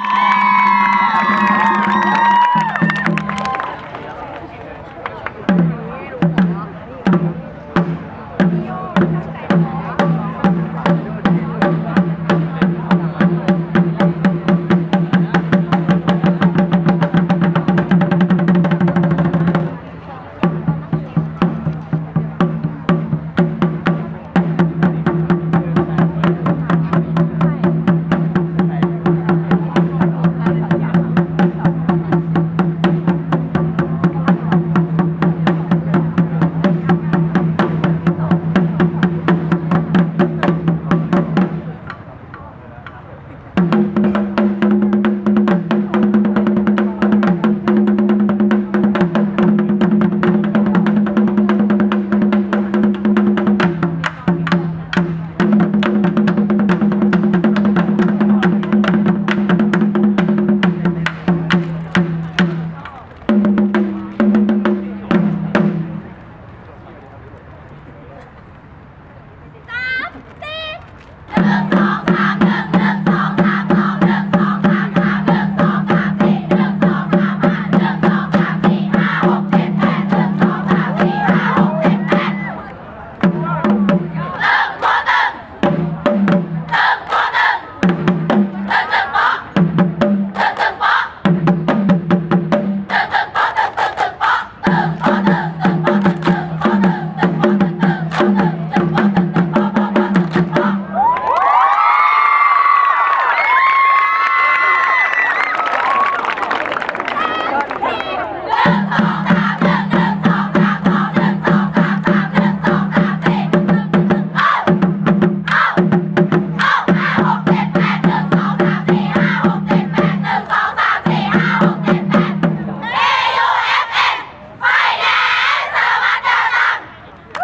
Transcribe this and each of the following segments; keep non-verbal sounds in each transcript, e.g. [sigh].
Yeah.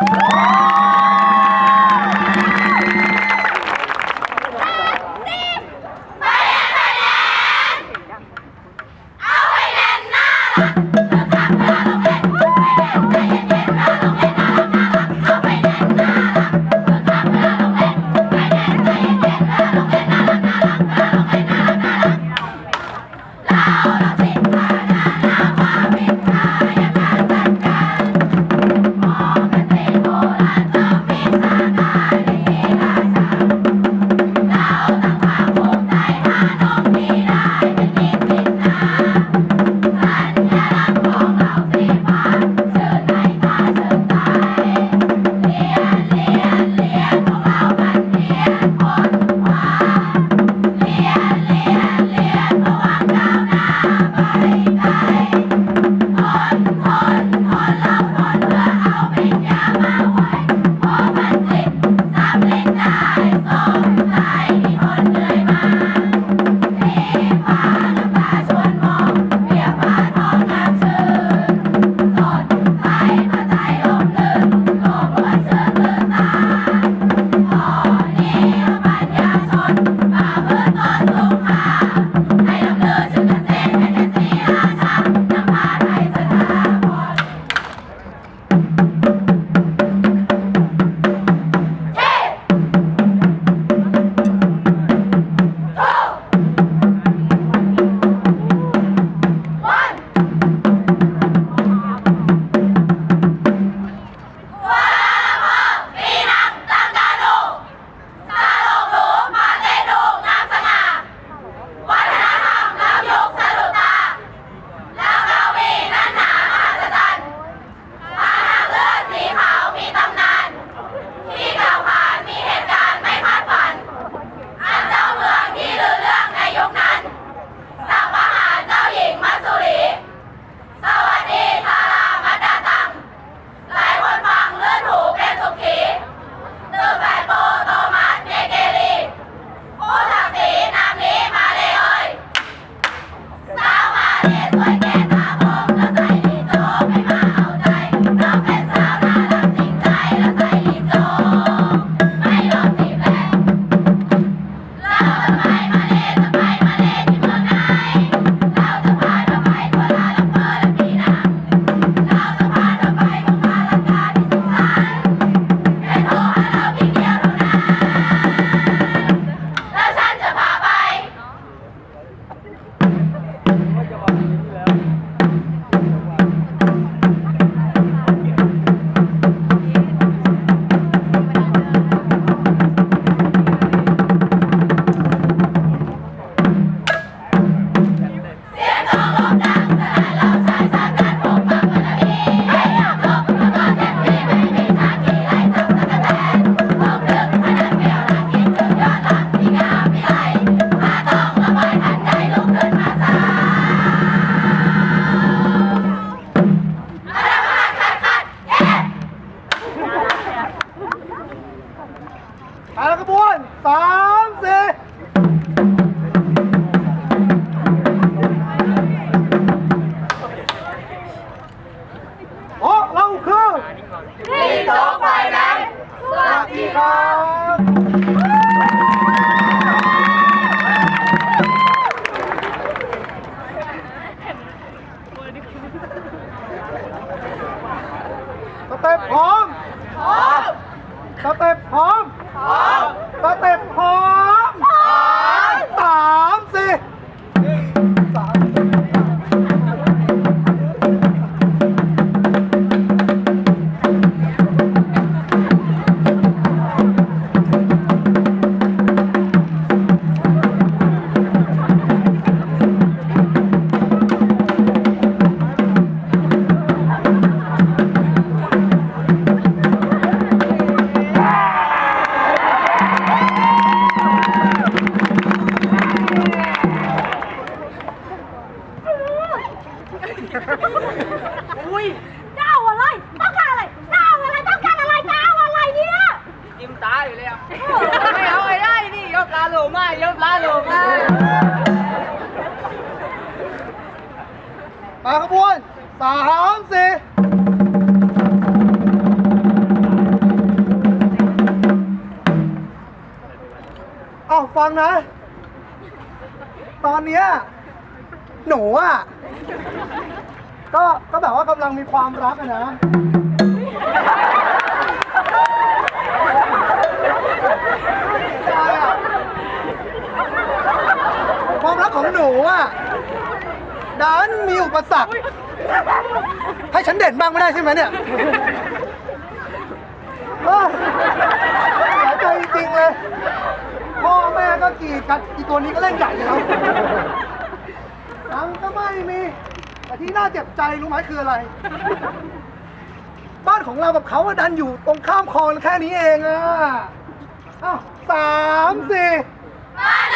Woo! [laughs] ฝ่ายไหนสวัสดีครับ ฟังนะ ตอนเนี้ยหนูอะ ก็ก็แบบว่ากำลังมีความรักอะนะ ความรักของหนูอะดันมีอุปสรรค ให้ฉันเด่นบ้างไม่ได้ใช่ไหมเนี่ยเออเสียใจจริงๆเลย พ่อแม่ก็กีดกันอีตัวนี้ก็เล่นใหญ่แล้วตังค์ก็ไม่มี แต่ที่น่าเจ็บใจรู้ไหมคืออะไร บ้านของเรากับเขาอะดันอยู่ตรงข้ามคลองแค่นี้เองอะอ้าวสามสี่ บ้าน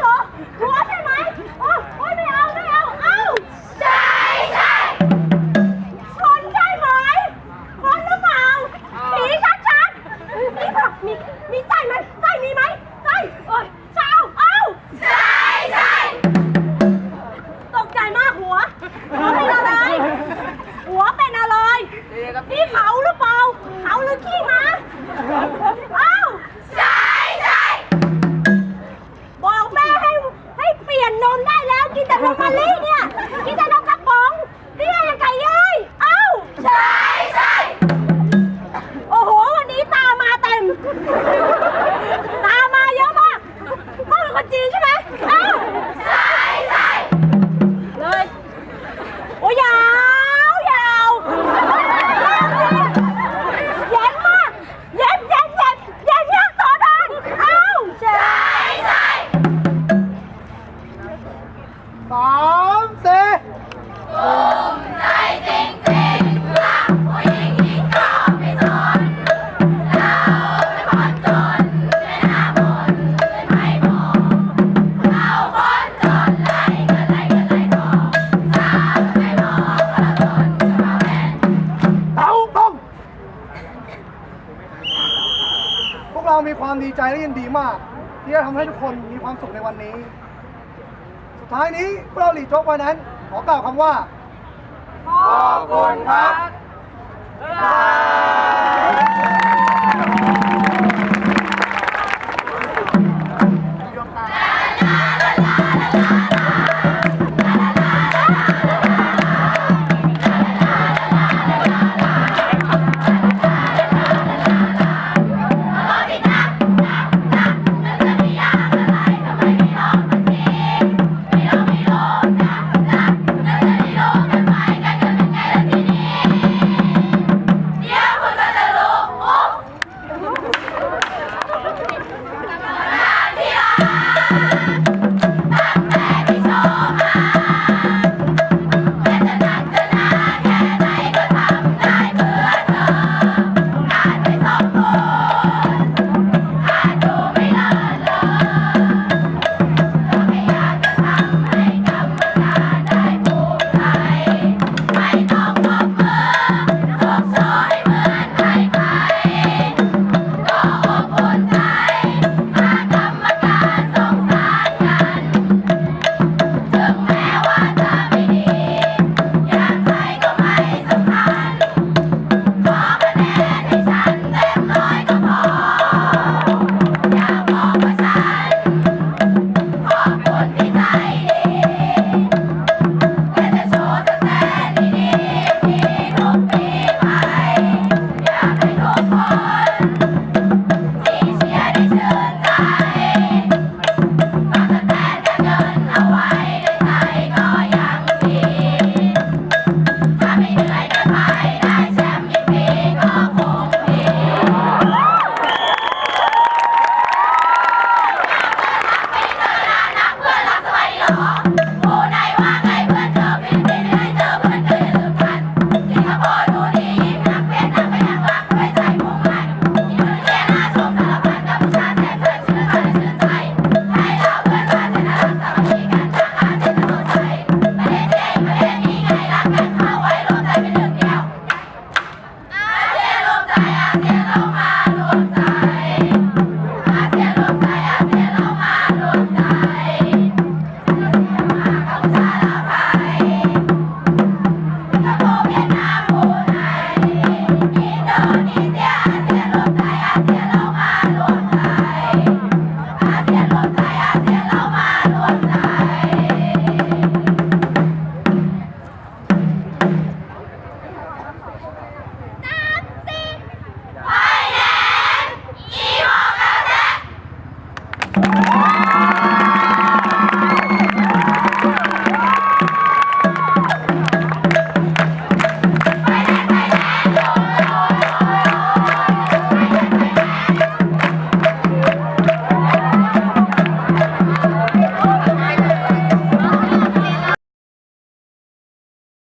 เหรอหัวใช่ไหมอ้โอ้ยไม่เอาไม่เอาเอาใช่ใช่คนใช่ไหมคนหรือเปล่าผีชัดๆนี่ค่ะมีมีไส้ไหมไส้มีไหมไส้เอ้ย มเสภูมใจจริงๆรักผู้หญิงที่ชอบไม่สนเราเป็นจนไม่น่าบ่นไม่ไม่บอกเราคนจนไรก็ไรก็ไรบอกสาวไม่บอกเราจนเราแม่นเต่าตรงพวกเรามีความดีใจและยินดีมาก ที่จะทำให้ทุกคนมีความสุขในวันนี้ สุดท้ายนี้พวกเราหลีโจ๊กไว้นั้น ขอกล่าวคำว่า ขอบคุณครับ